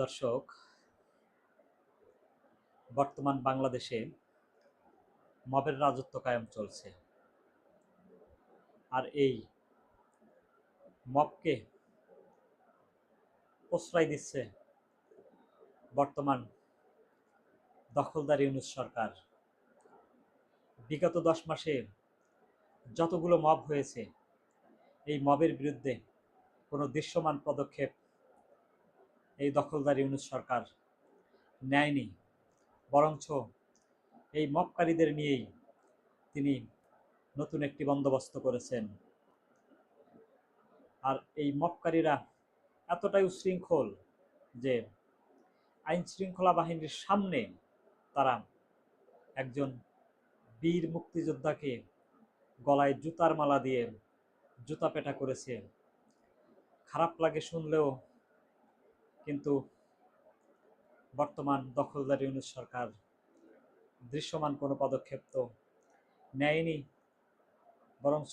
দর্শক, বর্তমান বাংলাদেশে মবের রাজত্ব কায়েম চলছে। আর এই মবকে প্রশ্রয় দিচ্ছে বর্তমান দখলদার ইউনুস সরকার। বিগত দশ মাসে যতগুলো মব হয়েছে, এই মবের বিরুদ্ধে কোনো দৃশ্যমান পদক্ষেপ এই দখলদার ইউনুস সরকার নেয়নি। বরঞ্চ এই মপকারীদের নিয়েই তিনি নতুন একটি বন্দোবস্ত করেছেন। আর এই মপকারীরা এতটাই উশৃঙ্খল যে আইন শৃঙ্খলা বাহিনীর সামনে তারা একজন বীর মুক্তিযোদ্ধাকে গলায় জুতার মালা দিয়ে জুতা পেটা করেছে। খারাপ লাগে শুনলেও কিন্তু বর্তমান দখলদার ইউনুস সরকার দৃশ্যমান কোনো পদক্ষেপ তো নেয়নি বরঞ্চ